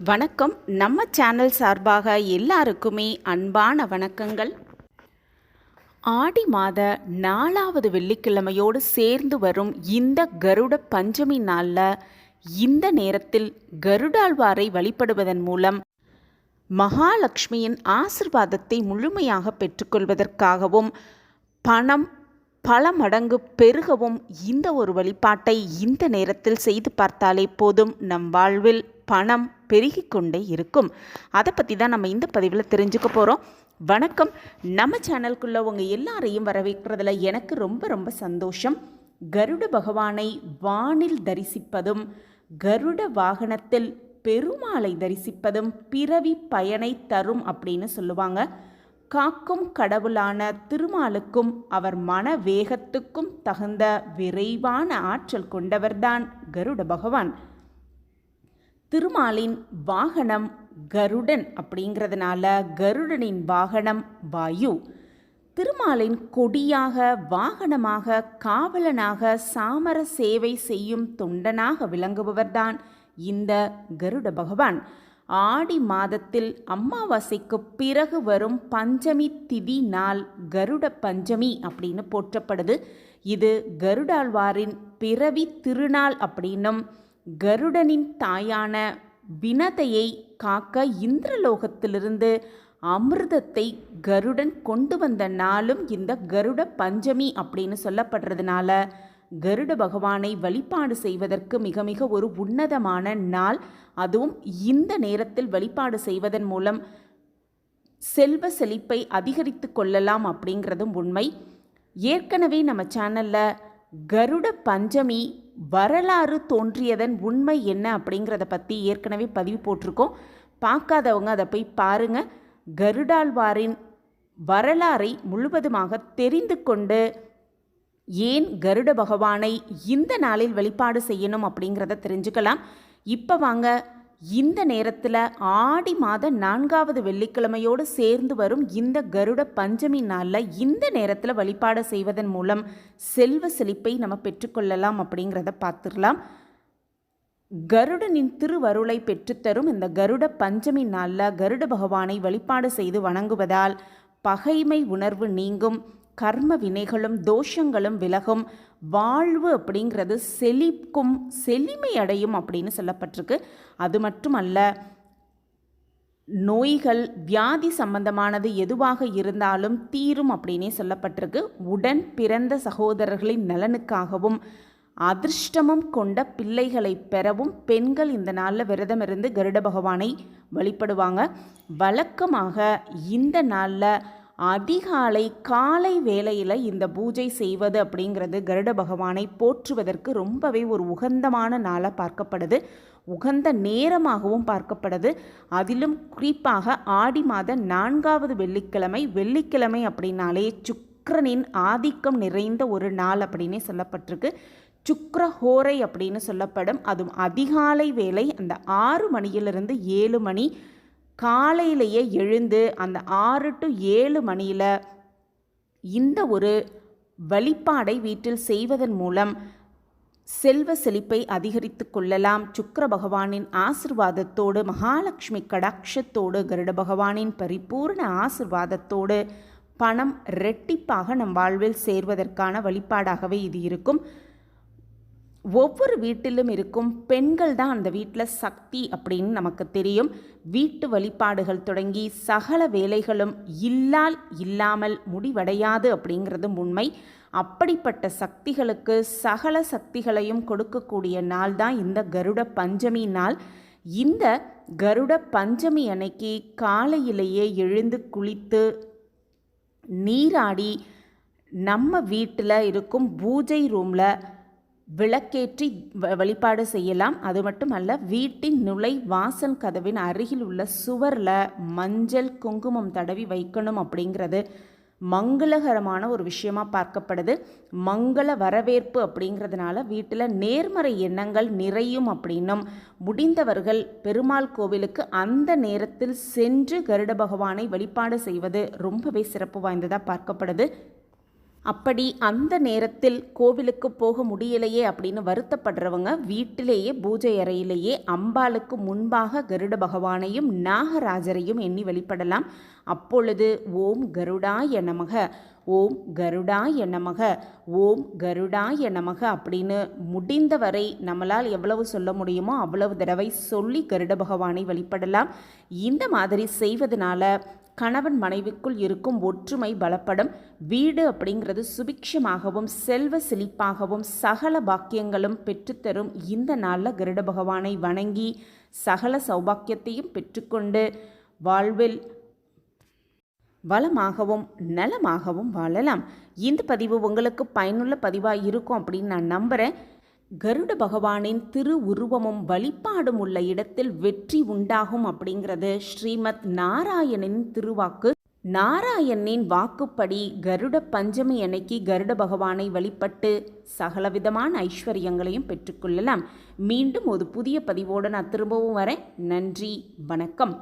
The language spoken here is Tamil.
வணக்கம். நம்ம சேனல் சார்பாக எல்லாருக்குமே அன்பான வணக்கங்கள். ஆடி மாத நாலாவது வெள்ளிக்கிழமையோடு சேர்ந்து வரும் இந்த கருட பஞ்சமி நாளில் இந்த நேரத்தில் கருடாழ்வாரை வழிபடுவதன் மூலம் மகாலட்சுமியின் ஆசிர்வாதத்தை முழுமையாக பெற்றுக்கொள்வதற்காகவும் பணம் பல மடங்கு பெருகவும் இந்த ஒரு வழிபாட்டை இந்த நேரத்தில் செய்து பார்த்தாலே போதும். நம் வாழ்வில் பணம் பெருகி கொண்டே இருக்கும். அதை பற்றி தான் நம்ம இந்த பதிவில் தெரிஞ்சுக்க போகிறோம் வணக்கம். நம்ம சேனலுக்குள்ளே உங்கள் எல்லாரையும் வரவேற்கிறதுல எனக்கு ரொம்ப ரொம்ப சந்தோஷம். கருட பகவானை வானில் தரிசிப்பதும் கருட வாகனத்தில் பெருமாளை தரிசிப்பதும் பிறவி பயனை தரும் அப்படின்னு சொல்லுவாங்க. காக்கும் கடவுளான திருமாலுக்கும் அவர் மன வேகத்துக்கும் தகுந்த விரைவான ஆற்றல் கொண்டவர்தான் கருட பகவான். திருமாலின் வாகனம் கருடன் அப்படிங்கிறதுனால கருடனின் வாகனம் வாயு. திருமாலின் கொடியாக வாகனமாக காவலனாக சாமர சேவை செய்யும் தொண்டனாக விளங்குபவர்தான் இந்த கருட பகவான். ஆடி மாதத்தில் அமாவாசைக்கு பிறகு வரும் பஞ்சமி திதி நாள் கருட பஞ்சமி அப்படின்னு போற்றப்படுது. இது கருடாழ்வாரின் பிறவி திருநாள் அப்படின்னும் கருடனின் தாயான வினதையை காக்க இந்திரலோகத்திலிருந்து அமிர்தத்தை கருடன் கொண்டு வந்த நாளும் இந்த கருட பஞ்சமி அப்படின்னு சொல்லப்படுறதுனால கருட பகவானை வழிபாடு செய்வதற்கு மிக மிக ஒரு உன்னதமான நாள். அதுவும் இந்த நேரத்தில் வழிபாடு செய்வதன் மூலம் செல்வ செழிப்பை அதிகரித்து கொள்ளலாம் அப்படிங்கிறதும் உண்மை. ஏற்கனவே நம்ம சேனலில் கருட பஞ்சமி வரலாறு தோன்றியதன் உண்மை என்ன அப்படிங்கிறத பற்றி ஏற்கனவே பதிவு போட்டிருக்கோம். பார்க்காதவங்க அதை போய் பாருங்கள் கருடாழ்வாரின் வரலாறை முழுவதுமாக தெரிந்து கொண்டு ஏன் கருட பகவானை இந்த நாளில் வழிபாடு செய்யணும் அப்படிங்கிறத தெரிஞ்சுக்கலாம். இப்போ வாங்க இந்த நேரத்தில் ஆடி மாத நான்காவது வெள்ளிக்கிழமையோடு சேர்ந்து வரும் இந்த கருட பஞ்சமி நாளில் இந்த நேரத்தில் வழிபாடு செய்வதன் மூலம் செல்வ செழிப்பை நம்ம பெற்றுக்கொள்ளலாம் அப்படிங்கிறத பார்த்துடலாம். கருடனின் திருவருளை பெற்றுத்தரும் இந்த கருட பஞ்சமி நாளில் கருட பகவானை வழிபாடு செய்து வணங்குவதால் பகைமை உணர்வு நீங்கும். கர்ம வினைகளும் தோஷங்களும் விலகும். வாழ்வு அப்படிங்கிறது செழிக்கும் செழிமை அடையும் அப்படின்னு சொல்லப்பட்டிருக்கு. அது மட்டுமல்ல நோய்கள் வியாதி சம்பந்தமானது எதுவாக இருந்தாலும் தீரும் அப்படின்னே சொல்லப்பட்டிருக்கு. உடன் பிறந்த சகோதரர்களின் நலனுக்காகவும் அதிர்ஷ்டமும் கொண்ட பிள்ளைகளை பெறவும் பெண்கள் இந்த நாளில் விரதம் இருந்து கருட பகவானை வழிபடுவாங்க. வழக்கமாக இந்த நாளில் அதிகாலை காலை வேளையில் இந்த பூஜை செய்வது அப்படிங்கிறது கருட பகவானை போற்றுவதற்கு ரொம்பவே ஒரு உகந்தமான நாளாக பார்க்கப்படுது. உகந்த நேரமாகவும் பார்க்கப்படுது. அதிலும் குறிப்பாக ஆடி மாத நான்காவது வெள்ளிக்கிழமை வெள்ளிக்கிழமை அப்படின்னாலே சுக்கரனின் ஆதிக்கம் நிறைந்த ஒரு நாள் அப்படின்னே சொல்லப்பட்டிருக்கு. சுக்ரஹோரை அப்படின்னு சொல்லப்படும். அதுவும் அதிகாலை வேலை அந்த ஆறு மணியிலிருந்து ஏழு மணி காலையிலேயே எழுந்து அந்த ஆறு டு ஏழு மணியில் இந்த ஒரு வழிபாடை வீட்டில் செய்வதன் மூலம் செல்வ செழிப்பை அதிகரித்து கொள்ளலாம். சுக்கர பகவானின் ஆசிர்வாதத்தோடு மகாலட்சுமி கடாட்சத்தோடு கருட பகவானின் பரிபூர்ண ஆசிர்வாதத்தோடு பணம் ரெட்டிப்பாக நம் வாழ்வில் சேர்வதற்கான வழிபாடாகவே இது இருக்கும். ஒவ்வொரு வீட்டிலும் இருக்கும் பெண்கள் தான் அந்த வீட்டில் சக்தி அப்படின்னு நமக்கு தெரியும். வீட்டு வழிபாடுகள் தொடங்கி சகல வேலைகளும் இல்லால் இல்லாமல் முடிவடையாது அப்படிங்கிறதும் உண்மை. அப்படிப்பட்ட சக்திகளுக்கு சகல சக்திகளையும் கொடுக்கக்கூடிய நாள் தான் இந்த கருட பஞ்சமி நாள். இந்த கருட பஞ்சமி அன்னைக்கு காலையிலேயே எழுந்து குளித்து நீராடி நம்ம வீட்டில் இருக்கும் பூஜை ரூமில் விளக்கேற்றி வழிபாடு செய்யலாம். அது மட்டுமல்ல வீட்டின் நுழை வாசல் கதவின் அருகில் உள்ள சுவரில் மஞ்சள் குங்குமம் தடவி வைக்கணும் அப்படிங்கிறது மங்களகரமான ஒரு விஷயமா பார்க்கப்படுது. மங்கள வரவேற்பு அப்படிங்கிறதுனால வீட்டில் நேர்மறை எண்ணங்கள் நிறையும் அப்படின்னும் முடிந்தவர்கள் பெருமாள் கோவிலுக்கு அந்த நேரத்தில் சென்று கருட பகவானை வழிபாடு செய்வது ரொம்பவே சிறப்பு வாய்ந்ததாக பார்க்கப்படுது. அப்படி அந்த நேரத்தில் கோவிலுக்கு போக முடியலையே அப்படின்னு வருத்தப்படுறவங்க வீட்டிலேயே பூஜை அறையிலேயே அம்பாளுக்கு முன்பாக கருட பகவானையும் நாகராஜரையும் எண்ணி வழிபடலாம் அப்பொழுது ஓம் கருடாய நமக ஓம் கருடாய நமக ஓம் கருடாய நமக அப்படின்னு முடிந்தவரை நம்மளால் எவ்வளவு சொல்ல முடியுமோ அவ்வளவு தடவை சொல்லி கருட பகவானை வழிபடலாம் இந்த மாதிரி செய்வதனால கணவன் மனைவிக்குள் இருக்கும் ஒற்றுமை பலப்படும் வீடு அப்படிங்கிறது சுபிக்ஷமாகவும் செல்வ செழிப்பாகவும் சகல பாக்கியங்களும் பெற்றுத்தரும் இந்த நாளில் கருட பகவானை வணங்கி சகல சௌபாக்கியத்தையும் பெற்றுக்கொண்டு வாழ்வில் வளமாகவும் நலமாகவும் வாழலாம். இந்த பதிவு உங்களுக்கு பயனுள்ள பதிவாக இருக்கும் அப்படின்னு நான் நம்புகிறேன் கருட பகவானின் திரு உருவமும் வழிபாடும் உள்ள இடத்தில் வெற்றி உண்டாகும் அப்படிங்கிறது ஸ்ரீமத் நாராயணின் திருவாக்கு. நாராயணின் வாக்குப்படி கருட பஞ்சமி அன்னைக்கு கருட பகவானை வழிபட்டு சகலவிதமான ஐஸ்வர்யங்களையும் பெற்றுக்கொள்ளலாம் மீண்டும் ஒரு புதிய பதிவோடு நான் திரும்பவும் வரேன். நன்றி வணக்கம்.